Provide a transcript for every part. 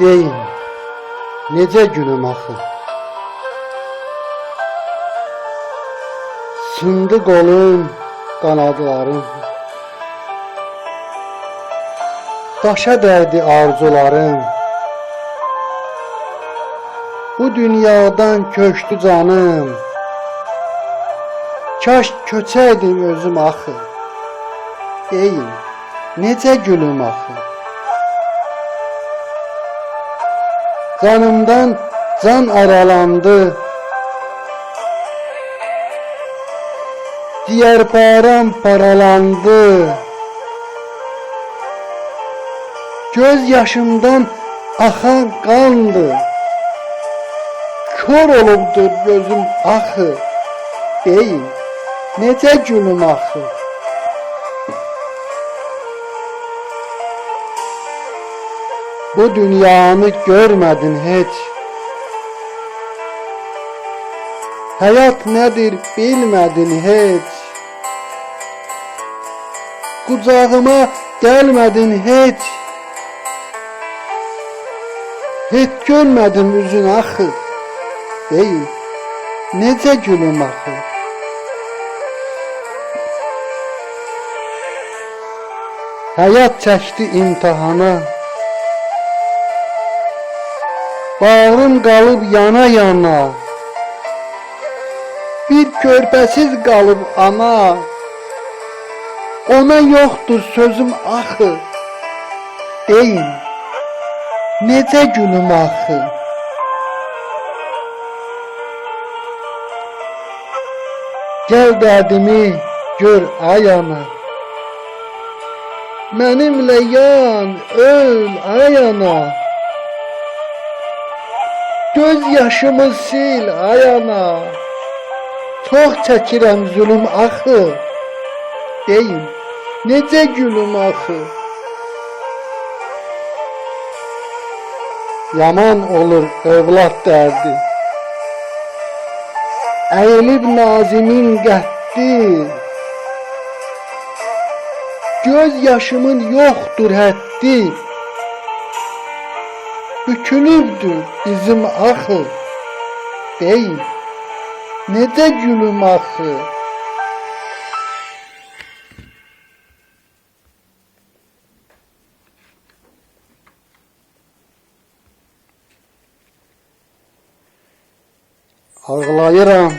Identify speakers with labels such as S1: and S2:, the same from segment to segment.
S1: Deyin, necə günüm axı? Sındı qolum, qanadlarım. Daşa dərdi arzularım. Bu dünyadan köçdü canım. Kaş köçəydim özüm axı. Deyin, necə gülüm axı? Canımdan can aralandı. Diğer param paralandı. Göz yaşımdan akan kandı. Kör olubdur gözüm axı. Deyin, necə gülüm axı? Bu dünyanı görmedin hiç. Hayat nedir bilmedin hiç. Kucağıma gelmedin hiç. Hiç görmedim üzün axı. Değil. Necə gülüm axı? Hayat çəkdi imtihana. Bağrım qalıb yana yana. Bir körpəsiz qalıb ana. Ona yoxdur sözüm axı. Deyin. Necə gülüm axı? Gəl dərdimi gör ay ana. Mənimlə yan, öl ay ana. Göz yaşımı sil ay ana. Çox çəkirəm zulüm axı. Deyin, necə gülüm axı? Yaman olur övlad dərdi. Əyilib nazimin qəddi. Göz yaşımın yoxdur həddi. Bükülübdür bizim axı. Deyin, necə gülüm axı? Ağlayıram.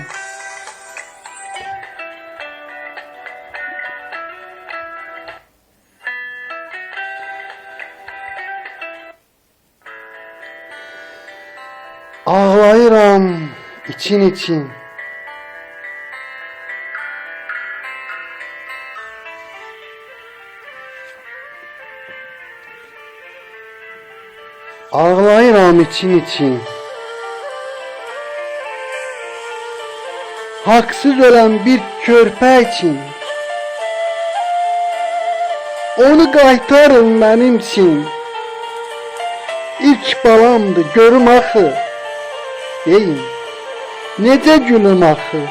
S1: Ağlayıram için için. Ağlayıram için için. Haksız ölen bir körpe için. Onu qaytarın mənim için. İlk balamdı görüm axı. Deyin, necə gülüm axı?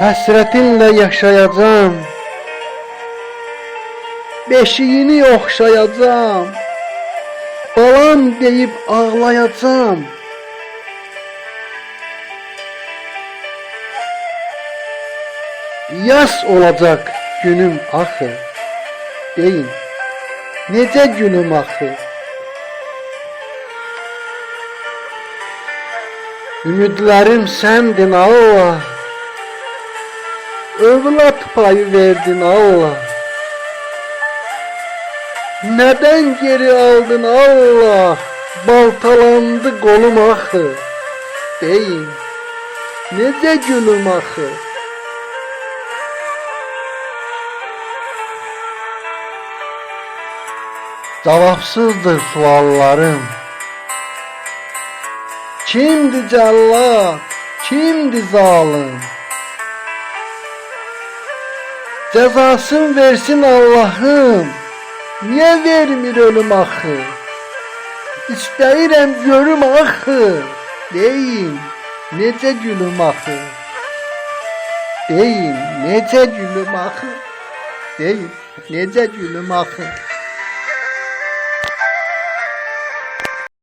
S1: Həsrətinlə yaşayacağam. Beşiyini oxşayacağam. Balam deyib ağlayacağam. Yas olacak günüm axı. Deyin, necə günüm axı? Ümidlərim səndin Allah. Övlad payı verdin Allah. Neden geri aldın Allah? Baltalandı kolum axı. Deyin, necə gülüm axı? Cavabsızdır suallarım. Kimdi cellat? Kimdi zalim? Cezasını versin Allah'ım. Niye vermir ölüm axı? İstəyirəm görüm axı. Deyin, necə gülüm axı? Deyin, necə gülüm axı? Deyin. Necə gülüm axı.